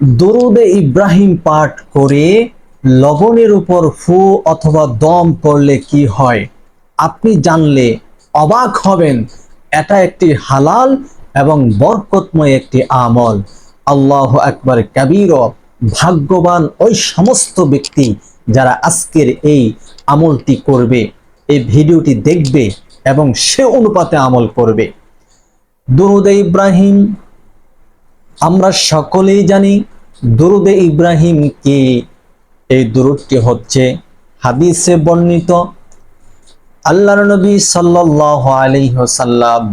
দরুদে ইব্রাহিম পাঠ করে লবণের উপর ফু অথবা দম পড়লে কি হয়? আপনি জানলে অবাক হবেন, এটা একটি হালাল এবং বরকতময় একটি আমল। আল্লাহ একবার কবির ভাগ্যবান ওই সমস্ত ব্যক্তি যারা আজকের এই আমলটি করবে, এই ভিডিওটি দেখবে এবং সে অনুপাতে আমল করবে। দরুদে ইব্রাহিম আমরা সকলেই জানি দুরুদে ইব্রাহিম কি? এই দুরুদটি হচ্ছে হাদিসে বর্ণিত আল্লাহর নবী সাল্লাহ আলাইসাল্লাম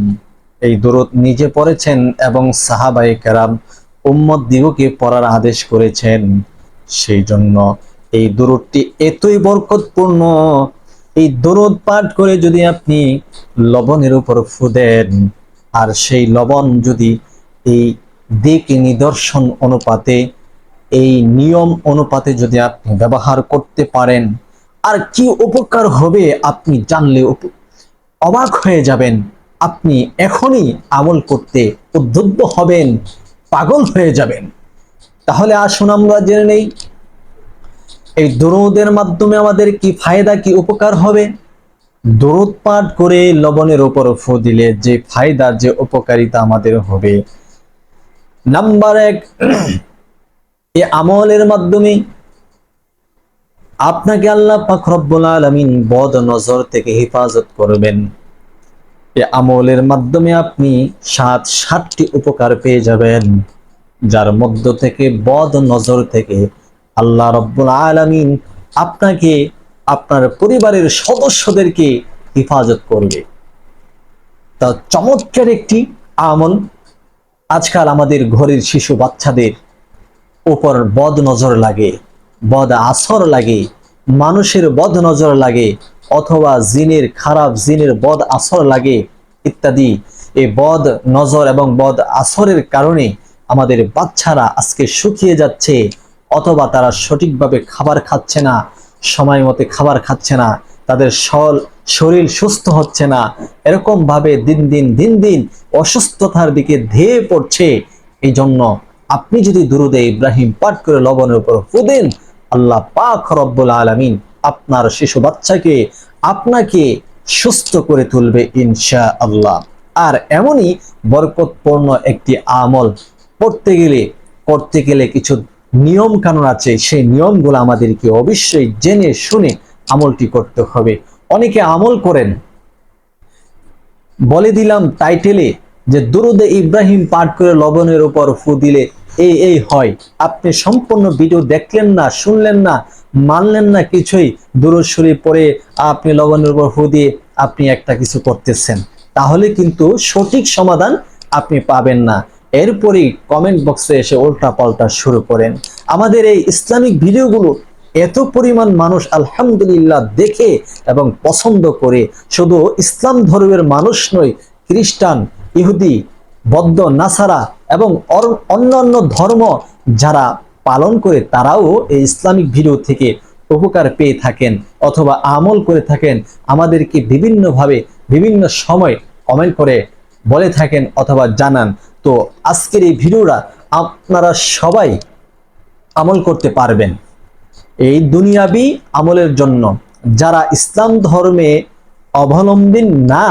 এই দুরুদ নিজে পড়েছেন এবং সাহাবাই কেরাম উম্মদ দিগকে পড়ার আদেশ করেছেন। সেই জন্য এই দুরুদটি এতই বরকতপূর্ণ। এই দরুদ পাঠ করে যদি আপনি লবণের উপর ফুদেন, আর সেই লবণ যদি এই দিক নিদর্শন অনুপাতে, এই নিয়ম অনুপাতে যদি আপনি ব্যবহার করতে পারেন, আর কি উপকার হবে আপনি জানলে অবাক হয়ে যাবেন। আপনি এখনই আমল করতে উদ্বুদ্ধ হবেন, পাগল হয়ে যাবেন। তাহলে আসুন আমরা জেনে নেই, এই দরুদের মাধ্যমে আমাদের কি ফায়দা, কি উপকার হবে? দরুদ পাঠ করে লবণের উপর ফু দিলে যে ফায়দা, যে উপকারিতা আমাদের হবে নাম্বার এক এ আমলের মাধ্যমে আপনাকে আল্লাহ পাক রব্বুল আলামিন বদ নজর থেকে হেফাজত করবেন। এ আমলের মাধ্যমে আপনি সাত, সাতটি উপকার পেয়ে যাবেন, যার মধ্য থেকে বদ নজর থেকে আল্লাহ রব্বুল আলামিন আপনাকে, আপনার পরিবারের সদস্যদেরকে হেফাজত করবে। তা চমৎকার একটি আমল। আজকাল আমাদের ঘরের শিশু বাচ্চাদের উপর বদ নজর লাগে, বদ আসর লাগে, মানুষের বদ নজর লাগে, অথবা জিনের খারাপ, জিনের বদ আসর লাগে ইত্যাদি। এই বদ নজর এবং বদ আসরের কারণে আমাদের বাচ্চারা আজকে শুকিয়ে যাচ্ছে, অথবা তারা সঠিকভাবে খাবার খাচ্ছে না, সময় মতে খাবার খাচ্ছে না। তাদের সল শরীর সুস্থ হচ্ছে না। এরকম ভাবে দিন দিন দিন দিন অসুস্থতার দিকে ধেয়ে পড়ছে। এই জন্য আপনি যদি দুরুদে ইব্রাহিম পাঠ করে লবণের উপর ফুদেন আল্লাহ পাক রব্বুল আলামিন আপনার শিশু বাচ্চাকে আপনাকে সুস্থ করে তুলবে ইনশা আল্লাহ আর এমনই বরকতপূর্ণ একটি আমল পড়তে গেলে, করতে গেলে কিছু নিয়ম কানুন আছে। সেই নিয়মগুলো আমাদেরকে অবশ্যই জেনে শুনে আমলটি করতে হবে। অনেকে আমল করেন। বলে দিলাম টাইটেলে যে দুরুদে ইব্রাহিম পাঠ করে লবণের উপর ফু দিলে এই এই হয়। আপনি সম্পূর্ণ ভিডিও দেখলেন না, শুনলেন না, মানলেন না কিছুই, দুরুদ শরীফ পরে আপনি লবণের উপর ফু দিয়ে আপনি একটা কিছু করতেছেন। তাহলে কিন্তু সঠিক সমাধান আপনি পাবেন না। এরপরই কমেন্ট বক্সে এসে উল্টা পাল্টা শুরু করেন। আমাদের এই ইসলামিক ভিডিওগুলো এত পরিমাণ মানুষ আলহামদুলিল্লাহ দেখে এবং পছন্দ করে। শুধু ইসলাম ধর্মের মানুষ নয়, খ্রিস্টান, ইহুদি, বদ্ধ, নাসারা এবং অন্যান্য ধর্ম যারা পালন করে, তারাও এই ইসলামিক ভিডিও থেকে উপকার পেয়ে থাকেন অথবা আমল করে থাকেন। আমাদেরকে বিভিন্নভাবে, বিভিন্ন সময় কমেন্ট করে বলে থাকেন অথবা জানান। তো আজকের এই ভিডিওটা আপনারা সবাই আমল করতে পারবেন। এই দুনিয়াবি আমলের জন্য। যারা ইসলাম ধর্মে অবলম্বী না,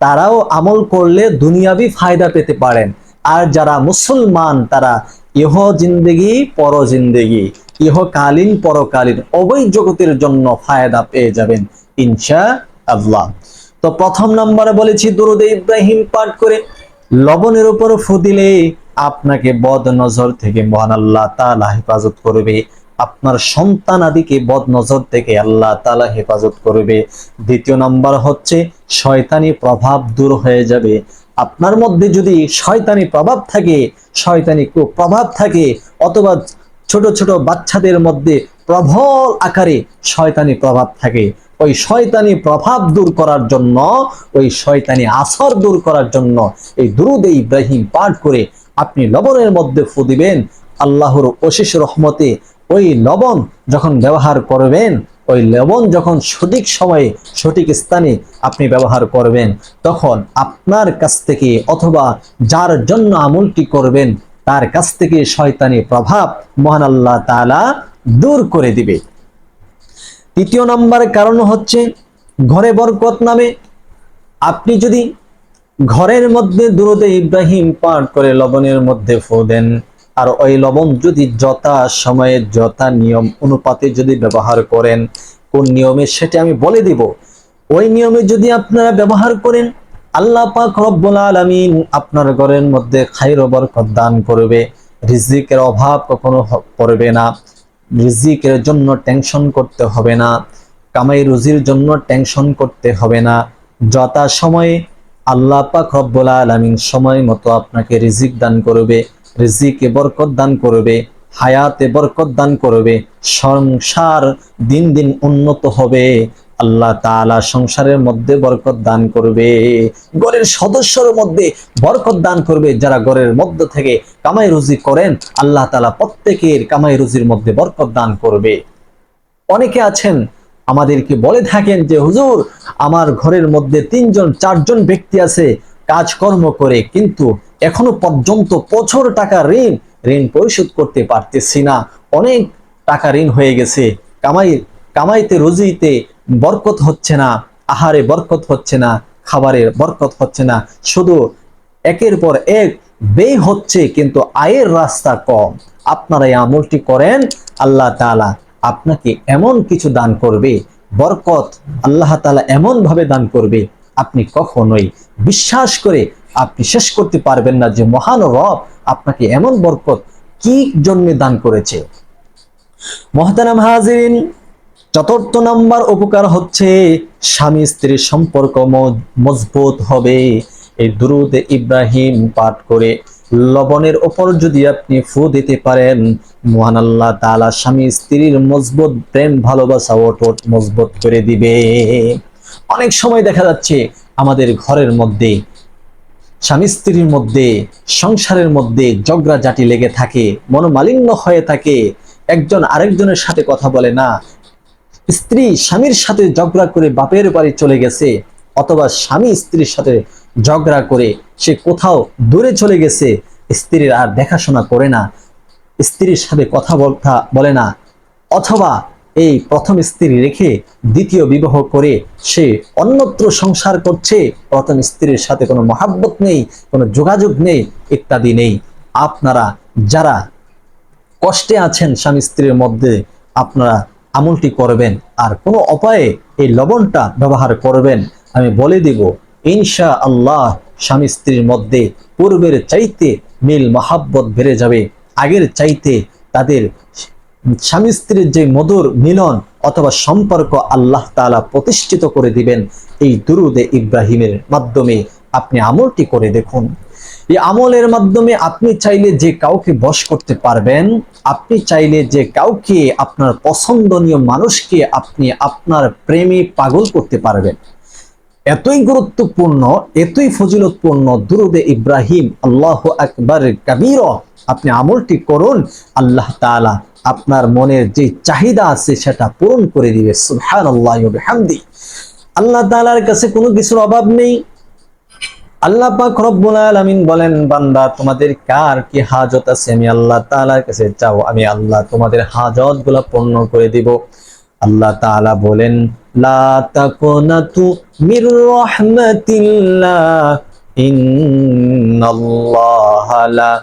তারাও আমল করলে দুনিয়াবি ফায়দা পেতে পারেন। আর যারা মুসলমান, তারা ইহ জিন্দেগি পর জিন্দেগি ইহকালীন পরকালীন উভয় জগতের জন্য ফায়দা পেয়ে যাবেন ইনশা আল্লাহ তো প্রথম নম্বরে বলেছি, দুরুদে ইব্রাহিম পাঠ করে লবণের উপর ফু দিলে আপনাকে বদ নজর থেকে মহান আল্লাহ তাআলা হেফাজত করবে। আপনার সন্তান আদিকে বদ নজর থেকে আল্লাহ তাআলা হেফাজত করবে। দ্বিতীয় নাম্বার হচ্ছে, শয়তানি প্রভাব দূর হয়ে যাবে। আপনার মধ্যে যদি শয়তানি প্রভাব থাকে, শয়তানি প্রভাব থাকে, অথবা ছোট ছোট বাচ্চাদের মধ্যে প্রবল আকারে শয়তানি প্রভাব থাকে, ওই শয়তানি প্রভাব দূর করার জন্য, ওই শয়তানি আসর দূর করার জন্য এই দুরুদে ইব্রাহিম পাঠ করে আপনি লবণের মধ্যে ফু দিবেন। আল্লাহর অশেষ রহমতে ওই লবণ যখন ব্যবহার করবেন, ওই লবণ যখন সঠিক সময়ে সঠিক স্থানে আপনি ব্যবহার করবেন, তখন আপনার কাছ থেকে অথবা যার জন্য আমলটি করবেন, তার কাছ থেকে শয়তানি প্রভাব মহান আল্লাহ তাআলা দূর করে দিবে। তৃতীয় নাম্বার কারণ হচ্ছে ঘরে বরকত নামে। আপনি যদি ঘরের মধ্যে দুরুদে ইব্রাহিম পাঠ করে লবণের মধ্যে ফু দেন আর ওই লবণ যদি যথা সময়ে, যথা নিয়ম অনুপাতে যদি ব্যবহার করেন, কোন নিয়মে সেটা আমি বলে দিব। ওই নিয়মে যদি আপনারা ব্যবহার করেন, আল্লাহ পাক রব্বুল আলামিন আপনার ঘরের মধ্যে খাইর বরকত দান করবে। রিজিকের অভাব কখনো পড়বে না। রিজিকের জন্য টেনশন করতে হবে না। কামাই রুজির জন্য টেনশন করতে হবে না। যথা সময়ে আল্লাহ পাক রব্বুল আলামিন সময় মতো আপনাকে রিজিক দান করবে। রিজিকে বরকত দান করবে, হায়াতে বরকত দান করবে, সংসার দিন দিন উন্নত হবে। আল্লাহ তাআলা সংসারের মধ্যে বরকত দান করবে, ঘরের সদস্যর মধ্যে বরকত দান করবে, যারা ঘরের মধ্য থেকে কামাই রুজি করেন, আল্লাহ তাআলা প্রত্যেকের কামাই রুজির মধ্যে বরকত দান করবে। অনেকে আছেন, আমাদেরকে বলে থাকেন যে, হুজুর, আমার ঘরের মধ্যে তিনজন, চারজন ব্যক্তি আছে, কাজকর্ম করে, কিন্তু এখনও পর্যন্ত প্রচুর টাকা ঋণ ঋণ পরিশোধ করতে পারতেছি না। অনেক টাকা ঋণ হয়ে গেছে। কামাই, কামাইতে, রুজিতে বরকত হচ্ছে না, আহারে বরকত হচ্ছে না খাবারের বরকত হচ্ছে না। শুধু একের পর এক ব্যয় হচ্ছে, কিন্তু আয়ের রাস্তা কম। আপনারা এই আমলটি করেন, আল্লাহ তাআলা আপনাকে এমন কিছু দান করবে, বরকত আল্লাহ তাআলা এমন ভাবে দান করবে, আপনি কখনোই বিশ্বাস করে আপনি শেষ করতে পারবেন না যে মহান রব আপনাকে এমন বরকত কি জন্য দান করেছে। মহতারাম হাজিরিন, চতুর্থ নাম্বার উপকার হচ্ছে স্বামী স্ত্রীর সম্পর্ক মজবুত হবে। এই দুরুদ ইব্রাহিম পাঠ করে লবণের ওপর যদি আপনি ফু দিতে পারেন, মহান আল্লাহ তাআলা স্বামী স্ত্রীর মজবুত প্রেম, ভালোবাসা ওঠোট মজবুত করে দিবে। অনেক সময় দেখা যাচ্ছে আমাদের ঘরের মধ্যে স্বামী স্ত্রীর মধ্যে, সংসারের মধ্যে ঝগড়া জাটি লেগে থাকে, মনোমালিন্য হয়ে থাকে, একজন আরেকজনের সাথে কথা বলে না। স্ত্রী স্বামীর সাথে ঝগড়া করে বাপের বাড়ি চলে গেছে, অথবা স্বামী স্ত্রীর সাথে ঝগড়া করে সে কোথাও দূরে চলে গেছে, স্ত্রীর আর দেখাশোনা করে না। স্ত্রীর সাথে কথা বলে না, অথবা এই প্রথম স্ত্রী রেখে দ্বিতীয় বিবাহ করে সে অন্যত্র সংসার করছে, প্রথম স্ত্রীর সাথে কোনো মহাব্বত নেই, কোনো যোগাযোগ নেই, ইত্যাদি নেই। আপনারা যারা কষ্টে আছেন স্বামী স্ত্রীর মধ্যে, আপনারা আমলটি করবেন আর কোনো উপায়ে এই লবণটা ব্যবহার করবেন। আমি বলে দিব ইনশা আল্লাহ স্বামী স্ত্রীর মধ্যে পূর্বের চাইতে মিল মহাব্বত বেড়ে যাবে, আগের চাইতে তাদের স্বামী স্ত্রীর যে মধুর মিলন অথবা সম্পর্ক আল্লাহ তাআলা প্রতিষ্ঠিত করে দিবেন, এই দুরুদে ইব্রাহিমের মাধ্যমে আপনি আমলটি করে দেখুন। এই আমলের মাধ্যমে আপনি চাইলে যে কাউকে বশ করতে পারবেন, আপনি চাইলে যে কাউকে আপনার পছন্দনীয় মানুষকে আপনি আপনার প্রেমে পাগল করতে পারবেন। এতই গুরুত্বপূর্ণ, এতই ফজিলতপূর্ণ দুরুদে ইব্রাহিম, আল্লাহ আকবার কাবীর আপনি আমলটি করুন, আল্লাহ তাআলা আপনার মনের যে চাহিদা আছে সেটা পূরণ করে দিবে। ওয়া বিহামদি। আল্লাহ তাআলার কাছে কোনো কিছুর অভাব নেই। আল্লাহ পাক রব্বুল আলামিন বলেন, বান্দা, তোমাদের কার কি হাজত আছে? আমি আল্লাহ তাআলার কাছে চাও, আমি আল্লাহ তোমাদের হাজতগুলা পূর্ণ করে দিব। আল্লাহ তাআলা বলেন, লা তাকুনাতু মির রাহমাতিল্লাহ, ইন্নাল্লাহা লা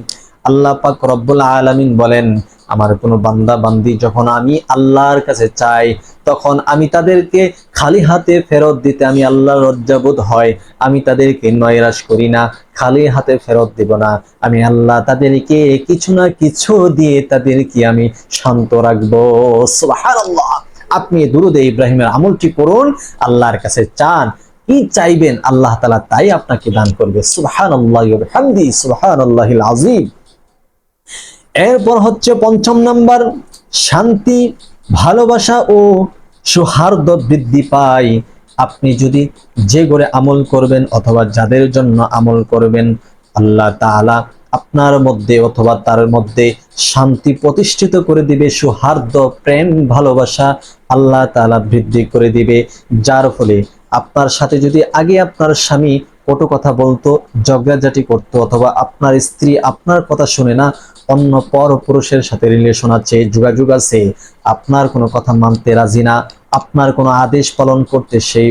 আল্লাহ পাক রব্বুল আলামিন বলেন, আমার কোনো বান্দা, বান্দি যখন আমি আল্লাহর কাছে চাই, তখন আমি তাদেরকে খালি হাতে ফেরত দিতে আমি আল্লাহ লজ্জাবোধ হয়। আমি তাদেরকে নয়রাশ করি না, খালি হাতে ফেরত দিব না। আমি আল্লাহ তাদেরকে কিছু না কিছু দিয়ে তাদেরকে আমি শান্ত রাখব। আপনি দুরুদে ইব্রাহিমের আমলটি করুন আল্লাহর কাছে চান। কি চাইবেন? আল্লাহ তালা তাই আপনাকে দান করবে। সুবহানাল্লাহি ওয়া বিহামদি, সুবহানাল্লাহিল আযীম। এরপর হচ্ছে পঞ্চম নাম্বার, শান্তি, ভালোবাসা ও সৌহার্দ্য বৃদ্ধি পায়। আপনি যদি যে করে আমল করবেন অথবা যাদের জন্য আমল করবেন, আল্লাহ তাআলা আপনার মধ্যে অথবা তার মধ্যে শান্তি প্রতিষ্ঠিত করে দিবে, সৌহার্দ্য, প্রেম, ভালোবাসা আল্লাহ তাআলা বৃদ্ধি করে দিবে। যার ফলে আপনার সাথে যদি আগে আপনার স্বামী কটু কথা বলতো, ঝগড়াঝাটি করতো, অথবা আপনার স্ত্রী আপনার কথা শুনে না, অন্য পর পুরুষের সাথে রিলেশন আছে, যোগাযোগ আছে, আপনার কোনো কথা মানতে রাজি না, আপনার কোনো আদেশ পালন করতে সেই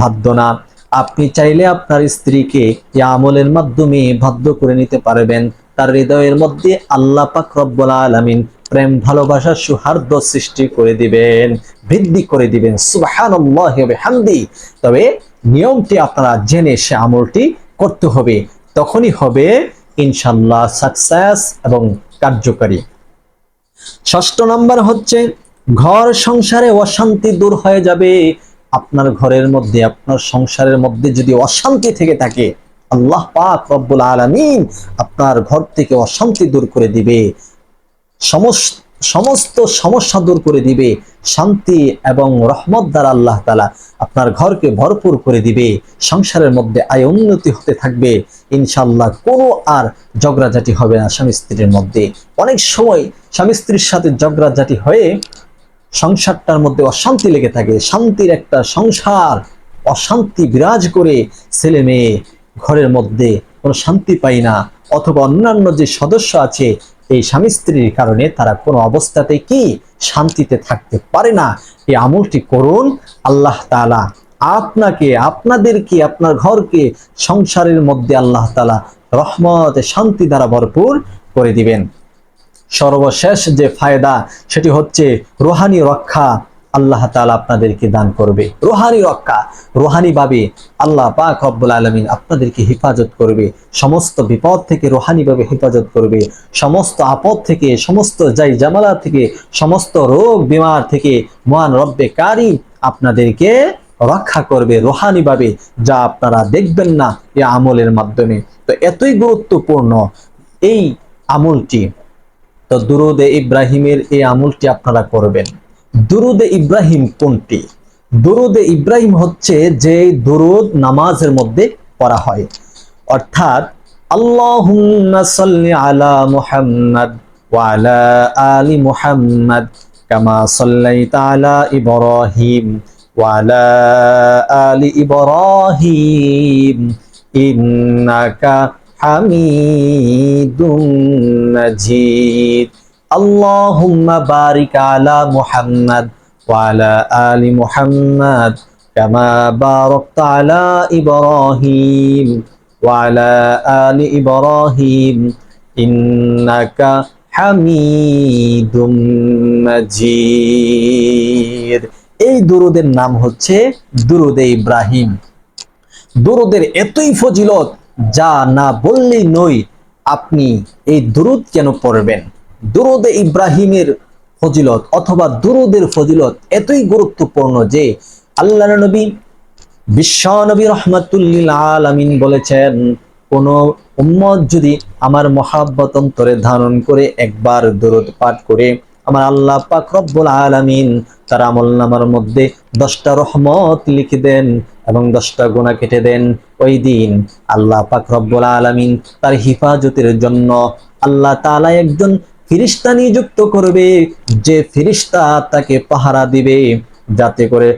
বাধ্য না। আপনি চাইলে আপনার স্ত্রীকে এই আমলের মাধ্যমে বাধ্য করে নিতে পারবেন। তার হৃদয়ের মধ্যে আল্লাহ পাক রব্বুল আলামিন প্রেম ভালোবাসার সৌহার্দ্য সৃষ্টি করে দিবেন, বৃদ্ধি করে দিবেন। সুবহানাল্লাহ হামদি তবে নিয়মটি আপনারা জেনে সে আমলটি করতে হবে, তখনই হবে ইনশাল্লাহ সাকসেস এবং কার্যকারী। ষষ্ঠ নাম্বার হচ্ছে, ঘর সংসারে অশান্তি দূর হয়ে যাবে। আপনার ঘরের মধ্যে, আপনার সংসারের মধ্যে যদি অশান্তি থেকে থাকে, আল্লাহ পাক রব্বুল আলামিন আপনার ঘর থেকে অশান্তি দূর করে দিবে। সমস্ত সমস্ত সমস্যা দূর করে দিবে, শান্তি এবং রহমত দ্বারা আল্লাহ তালা আপনার ঘরকে ভরপুর করে দিবে, সংসারের মধ্যে আয় উন্নতি হতে থাকবে ইনশাল্লাহ কোনো আর ঝগড়াঝাটি হবে না স্বামী স্ত্রীর মধ্যে। অনেক সময় স্বামী স্ত্রীর সাথে ঝগড়াঝাটি হয়ে সংসারটার মধ্যে অশান্তি লেগে থাকে, শান্তির একটা সংসার অশান্তি বিরাজ করে ছেলে মেয়ে ঘরের মধ্যে কোনো শান্তি পায় না, অথবা অন্যান্য যে সদস্য আছে এই স্বামী স্ত্রীর কারণে তারা কোনো অবস্থাতে কি শান্তিতে থাকতে পারে না। এই আমলটি করুন, আল্লাহ তালা আপনাকে, আপনাদেরকে, আপনার ঘরকে সংসারের মধ্যে আল্লাহ তালা রহমত, শান্তি দ্বারা ভরপুর করে দিবেন। সর্বশেষ যে ফায়দা, সেটি হচ্ছে রোহানি রক্ষা। আল্লাহ তাআলা আপনাদেরকে দান করবে। রোহানি রক্ষা, রোহানি ভাবে আল্লাহ পাক রব্বুল আলমিন আপনাদেরকে হেফাজত করবে। সমস্ত বিপদ থেকে রোহানি ভাবে হেফাজত করবে। সমস্ত আপদ থেকে, সমস্ত যাই জামালা থেকে, সমস্ত রোগ বিমার থেকে মহান রব্বে কারিম আপনাদেরকে রক্ষা করবে রোহানি ভাবে, যা আপনারা দেখবেন না এই আমলের মাধ্যমে। তো এতই গুরুত্বপূর্ণ এই আমলটি। তো দুরুদে ইব্রাহিমের এই আমলটি আপনারা করবেন। দুরুদে ইব্রাহিম কোনটি? দুরুদে ইব্রাহিম হচ্ছে যে দুরুদ নামাজের মধ্যে পড়া হয়। অর্থাৎ, আল্লাহুম্মা সাল্লি আলা মুহাম্মাদ ওয়া আলা আলি মুহাম্মাদ কামা সাল্লাইতা আলা ইব্রাহিম ওয়া আলা আলি ইব্রাহিম ইন্নাকা হামিদুম মাজিদ। আল্লাহুম্মা বারিক আলা মুহাম্মদ ওয়ালা আলি মুহাম্মদ কামা বারাকতা আলা ইব্রাহিম ওয়ালা আলি ইব্রাহিম ইন্নাকা হামিদুম মাজিদ। এই দুরুদের নাম হচ্ছে দুরুদে ইব্রাহিম। দুরুদের এতই ফজিলত যা না বললেই নই আপনি এই দুরুদ কেন পড়বেন? দুরুদে ইব্রাহিমের ফজিলত অথবা দুরুদের ফজিলত এতই গুরুত্বপূর্ণ যে আল্লাহ নবী বিশ্ব নবী রহমাতুল্লিল আলামিন বলেছেন, কোন উম্মত যদি আমার মহাব্বত অন্তরে ধারণ করে একবার দুরুদ পাঠ করে, আমার আল্লাহ পাক রব্বুল আলামিন তার আমল নামার মধ্যে দশটা রহমত লিখে দেন এবং দশটা গুণা কেটে দেন। ওই দিন আল্লাহ পাক রব্বুল আলামিন তার হিফাজতের জন্য আল্লাহ তাআলা একজন ফিরিস্তা নিযুক্ত করবে, যে ফিরিস্তা তাকে পাহারা দিবে, যাতে করে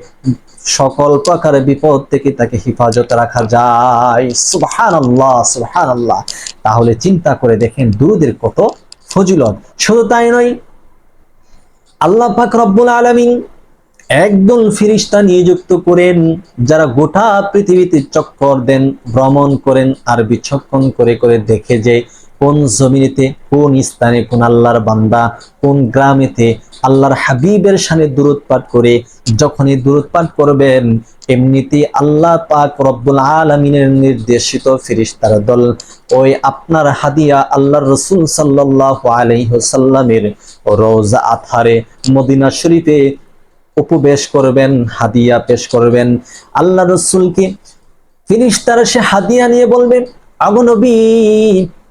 সকল প্রকার বিপদ থেকে তাকে হেফাজত রাখা যায়। সুবহান আল্লাহ সুবহান আল্লাহ তাহলে চিন্তা করে দেখেন দুরুদের কত ফজিলত। শুধু তাই নয়, আল্লাহ পাক রব্বুল আলামিন একদল ফিরিস্তা নিযুক্ত করেন, যারা গোটা পৃথিবীতে চক্কর দেন, ভ্রমণ করেন আর বিচক্ষণ করে করে দেখে যে কোন জমিনেতে, কোন স্থানে, কোন আল্লাহর বান্দা, কোন গ্রামেতে আল্লাহর হাবিবের সানে দূরত পাঠ করে, যখনই দূরত পাঠ করবেন এমনিতে আল্লাহ পাক রব্বুল আলমিনের নির্দেশিত ফিরিস্তার দল, ওই আপনার হাদিয়া আল্লাহর রসুল সাল্লাহ আলহ্লামের রোজা আথারে মদিনা শরীফে উপবেশ করবেন, হাদিয়া পেশ করবেন। আল্লাহ রসুলকে ফিরিস্তারা সে হাদিয়া নিয়ে বলবেন আগনবী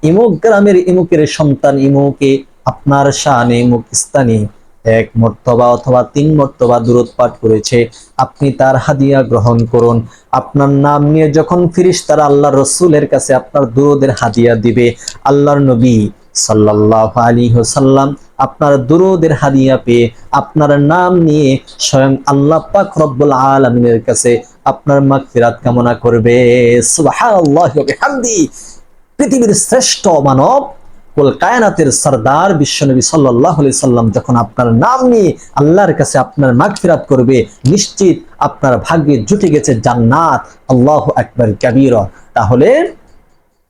ইমুক গ্রামের ইমুকের সন্তান, ইমুকে আপনার শানে, ইমুক স্থানে এক মর্তবা অথবা তিন মর্তবা দূরত পাঠ করেছে। আপনি তার হাদিয়া গ্রহণ করুন। আপনার নাম নিয়ে যখন ফিরিস তারা আল্লাহ রসুলের কাছে আপনার দুরুদের হাদিয়া দিবে, আল্লাহর নবী সাল্লাল্লাহু আলাইহি ওয়াসাল্লাম আপনার দুরুদের হাদিয়া পেয়ে আপনার নাম নিয়ে স্বয়ং আল্লাহ পাক রব্বুল আলামিনের কাছে আপনার মাগফিরাত কামনা করবে। বিহামদি। পৃথিবীর শ্রেষ্ঠ মানব, কুল কায়নাতের সরদার বিশ্বনবী সাল্লাল্লাহু সাল্লাম যখন আপনার নাম নিয়ে আল্লাহর কাছে আপনার মাগফিরাত করবে, নিশ্চিত আপনার ভাগ্যে জুটে গেছে জান্নাত। আল্লাহু আকবার কাবীরা। তাহলে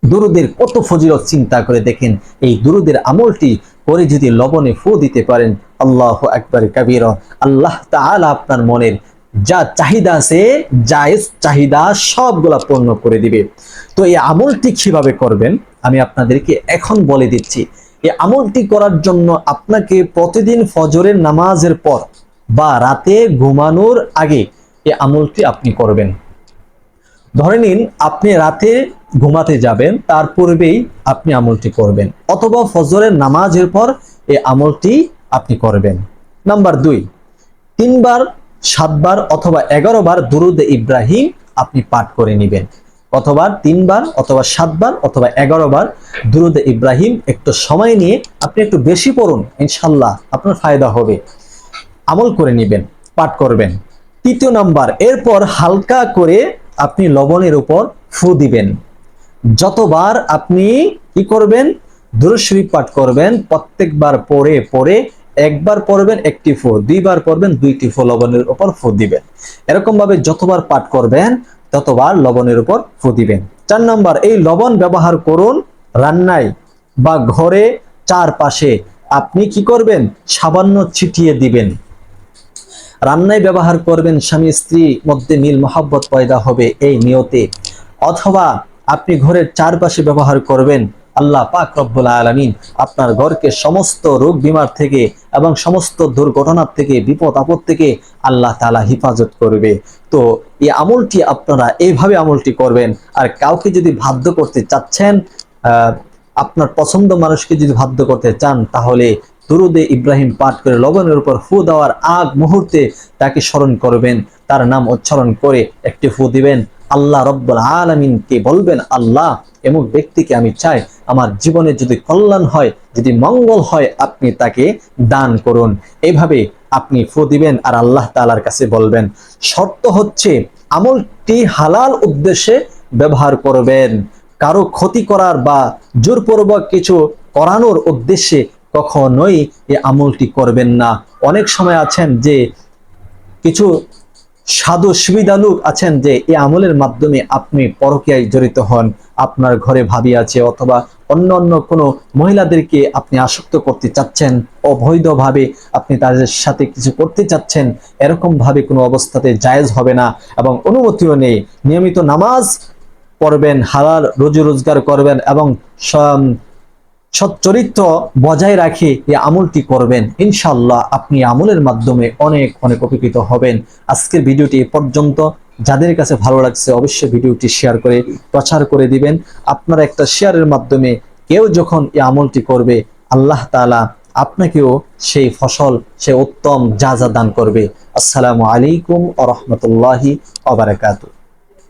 দুরুদের কত ফজিলত চিন্তা করে দেখেন, এই দুরুদের আমলটি করে যদি লবণে ফু দিতে পারেন, আল্লাহ একবার কাবির। আল্লাহ তাআলা আপনার মনের যা চাহিদা আছে, জায়েজ চাহিদা সবগুলা পূর্ণ করে দিবে। তো এই আমলটি কীভাবে করবেন? আমি আপনাদেরকে এখন বলে দিচ্ছি। এই আমলটি করার জন্য আপনাকে প্রতিদিন ফজরের নামাজের পর বা রাতে ঘুমানোর আগে এই আমলটি আপনি করবেন। ধরে নিন, আপনি রাতে ঘুমাতে যাবেন, তার পূর্বেই আপনি আমলটি করবেন। অথবা ফজরের নামাজের পর এই আমলটি আপনি করবেন। নাম্বার দুই, তিনবার সাতবার অথবা এগারো বার দুরুদ ইব্রাহিম আপনি পাঠ করে নেবেন। অথবা তিনবার অথবা সাতবার অথবা এগারো বার দুরুদ ইব্রাহিম একটু সময় নিয়ে আপনি একটু বেশি পড়ুন, ইনশাল্লাহ আপনার ফায়দা হবে। আমল করে নেবেন, পাঠ করবেন। তৃতীয় নাম্বার, এরপর হালকা করে আপনি লবণের উপর ফু দিবেন। যতবার আপনি কি করবেন? দুরূদ শরীফ পাঠ করবেন, প্রত্যেকবার পরে পরে একবার পড়বেন একটি ফু, দুইবার পড়বেন দুইটি ফু লবণের উপর ফু দিবেন। এরকম ভাবে যতবার পাঠ করবেন, ততবার লবণের উপর ফু দিবেন। চার নম্বর, এই লবণ ব্যবহার করুন রান্নায় বা ঘরে চারপাশে। আপনি কি করবেন? সামান্য ছিটিয়ে দিবেন। রান্নায় ব্যবহার করবেন স্বামী স্ত্রী মধ্যে মিল মহাব্বত পয়দা হবে এই নিয়তে। অথবা আপনি ঘরের চারপাশে ব্যবহার করবেন আল্লাহ পাক রব্বুল আলামিন আপনার ঘরকে সমস্ত রোগ বিমার থেকে এবং সমস্ত দুর্ঘটনার থেকে, বিপদ আপদ থেকে আল্লাহ তাআলা হেফাজত করবে। তো এই আমলটি আপনারা এইভাবে আমলটি করবেন। আর কাউকে যদি বাধ্য করতে চাচ্ছেন আপনার পছন্দ মানুষকে যদি বাধ্য করতে চান, তাহলে দুরুদে ইব্রাহিম পাঠ করে লবণের উপর ফু দেওয়ার আগ মুহূর্তে তাকে স্মরণ করবেন। তার নাম উচ্চারণ করে একটি ফু দিবেন। আল্লাহ রব্বুল আলমিনকে বলবেন, আল্লাহ এমন ব্যক্তিকে আমি চাই, আমার জীবনে যদি কল্যাণ হয়, যদি মঙ্গল হয়, আপনি তাকে দান করুন। এইভাবে আপনি ফু দিবেন আর আল্লাহ তালার কাছে বলবেন, শর্ত হচ্ছে আমলটি হালাল উদ্দেশ্যে ব্যবহার করবেন। কারও ক্ষতি করার বা জোরপূর্বক কিছু করানোর উদ্দেশ্যে কখনোই এই আমলটি করবেন না। অনেক সময় আছেন যে কিছু সাধু সুবিধা লোক আছেন যে এই আমলের মাধ্যমে আপনি পরকীয়ায় জড়িত হন। আপনার ঘরে ভাবি আছে অথবা অন্য অন্য কোনো মহিলাদেরকে আপনি আসক্ত করতে চাচ্ছেন, অবৈধভাবে আপনি তাদের সাথে কিছু করতে চাচ্ছেন এরকম ভাবে কোনো অবস্থাতে জায়েজ হবে না এবং অনুমতিও নেই। নিয়মিত নামাজ পড়বেন, হালাল রোজি রোজগার করবেন এবং সচ্চরিত্র বজায় রাখে এই আমলটি করবেন। ইনশাল্লাহ আপনি আমলের মাধ্যমে অনেক অনেক উপকৃত হবেন। আজকের ভিডিওটি এ পর্যন্ত। যাদের কাছে ভালো লাগছে, অবশ্যই ভিডিওটি শেয়ার করে প্রচার করে দিবেন। আপনার একটা শেয়ারের মাধ্যমে কেউ যখন এই আমলটি করবে, আল্লাহ তালা আপনাকেও সেই ফসল সে উত্তম যা যা দান করবে। আসসালামু আলাইকুম আ রহমতুল্লাহি আবরাকাতুহ